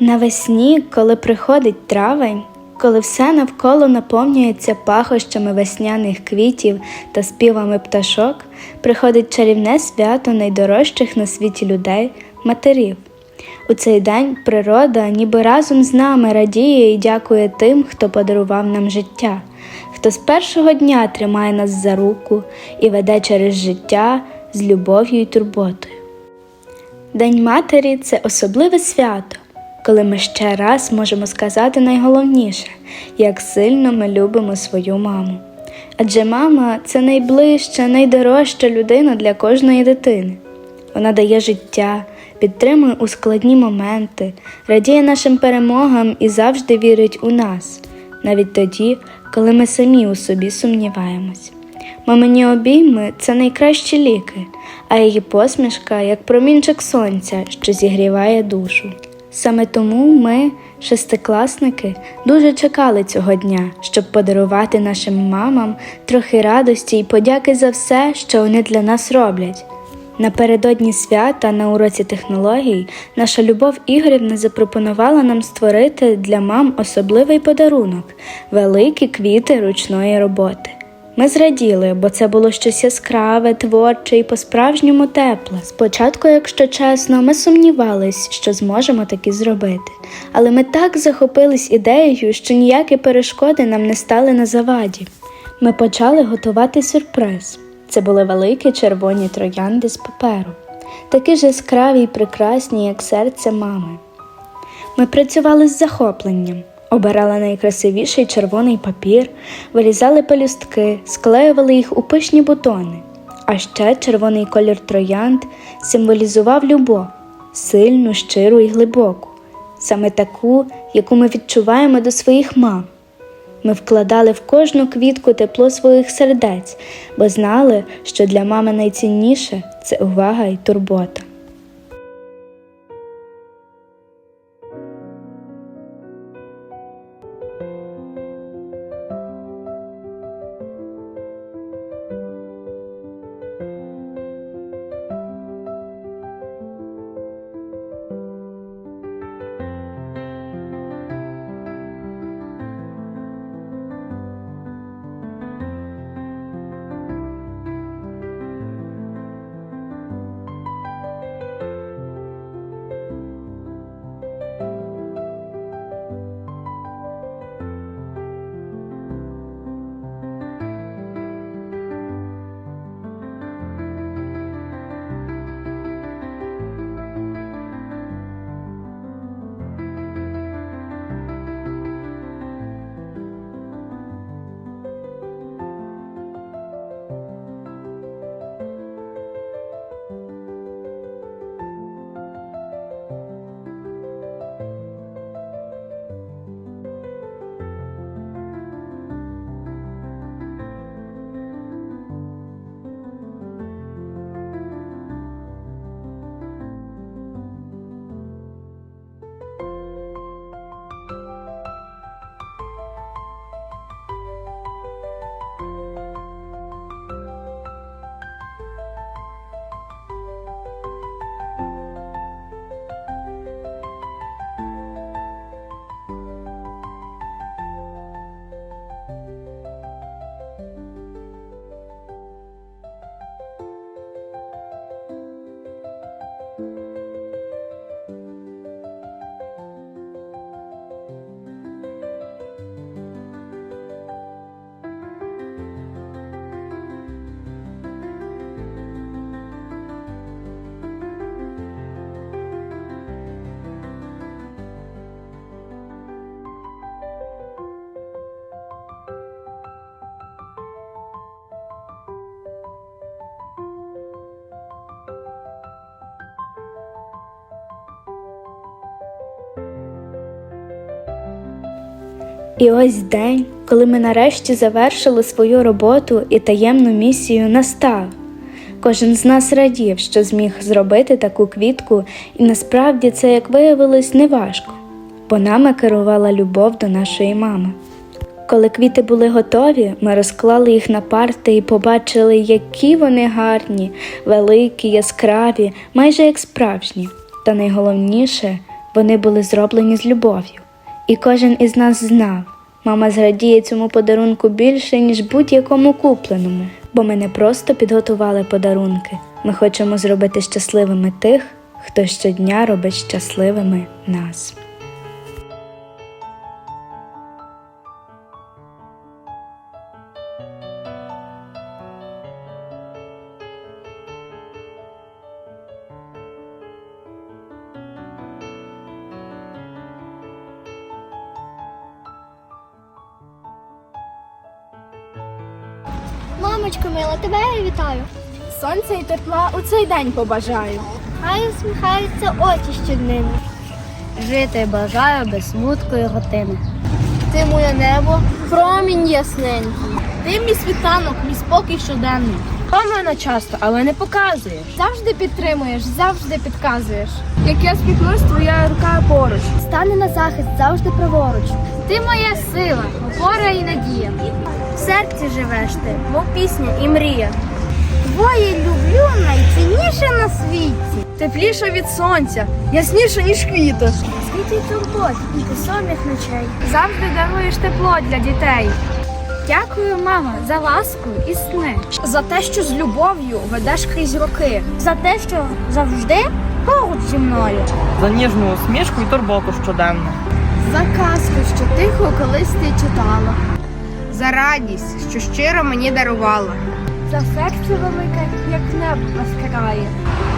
Навесні, коли приходить травень, коли все навколо наповнюється пахощами весняних квітів та співами пташок, приходить чарівне свято найдорожчих на світі людей матерів. У цей день природа ніби разом з нами радіє і дякує тим, хто подарував нам життя, хто з першого дня тримає нас за руку і веде через життя з любов'ю і турботою. День матері це особливе свято, коли ми ще раз можемо сказати найголовніше, як сильно ми любимо свою маму. Адже мама це найближча, найдорожча людина для кожної дитини. Вона дає життя, підтримує у складні моменти, радіє нашим перемогам і завжди вірить у нас, навіть тоді, коли ми самі у собі сумніваємось. Мамині обійми це найкращі ліки, а її посмішка як промінчик сонця, що зігріває душу. Саме тому ми, шестикласники, дуже чекали цього дня, щоб подарувати нашим мамам трохи радості і подяки за все, що вони для нас роблять. Напередодні свята на уроці технологій наша Любов Ігорівна запропонувала нам створити для мам особливий подарунок великі квіти ручної роботи. Ми зраділи, бо це було щось яскраве, творче і по-справжньому тепле. Спочатку, якщо чесно, ми сумнівались, що зможемо таки зробити, але ми так захопились ідеєю, що ніякі перешкоди нам не стали на заваді. Ми почали готувати сюрприз. Це були великі червоні троянди з паперу, такі ж яскраві й прекрасні, як серце мами. Ми працювали з захопленням, обирали найкрасивіший червоний папір, вирізали пелюстки, склеювали їх у пишні бутони. А ще червоний колір троянд символізував любов, сильну, щиру і глибоку, саме таку, яку ми відчуваємо до своїх мам. Ми вкладали в кожну квітку тепло своїх сердець, бо знали, що для мами найцінніше це увага і турбота. І ось день, коли ми нарешті завершили свою роботу і таємну місію настав. Кожен з нас радів, що зміг зробити таку квітку, і насправді це, як виявилось, неважко, бо нами керувала любов до нашої мами. Коли квіти були готові, ми розклали їх на парти і побачили, які вони гарні, великі, яскраві, майже як справжні. Та найголовніше, Вони були зроблені з любов'ю, і кожен із нас знав. Мама зрадіє цьому подарунку більше, ніж будь-якому купленому, бо ми не просто підготували подарунки. Ми хочемо зробити щасливими тих, хто щодня робить щасливими нас. Мамочко мила, тебе я вітаю. Сонця і тепла у цей день побажаю. Хай усміхаються очі щоднини. Жити бажаю без смутку і готини. Ти моє небо, промінь ясненький. Ти мій світанок, мій спокій щоденний. Помилено часто, але не показуєш. Завжди підтримуєш, завжди підказуєш. Як я спіткнусь, твоя рука поруч. Стане на захист завжди праворуч. Ти моя сила, опора і надія. В серці живеш ти, мов пісня і мрія. Твоє люблю найцінніше на світі. Тепліше від сонця, ясніше, ніж квіти. Світлі турбот і ти сонних ночей. Завжди даруєш тепло для дітей. Дякую, мама, за ласку і сни. За те, що з любов'ю ведеш крізь роки. За те, що завжди поруч зі мною. за ніжну усмішку і турботу щоденну. За казку, що тихо колись ти читала. За радість, що щиро мені дарувала. За серце велике, як небо безкрає.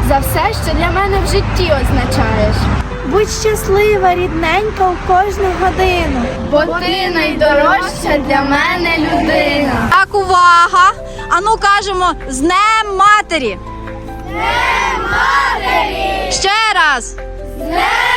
За все, що для мене в житті означаєш. Будь щаслива, рідненька у кожну годину. Бо ти найдорожча для мене людина. Так, увага! Ану кажемо з Днем Матері! З Днем Матері! Ще раз! З Днем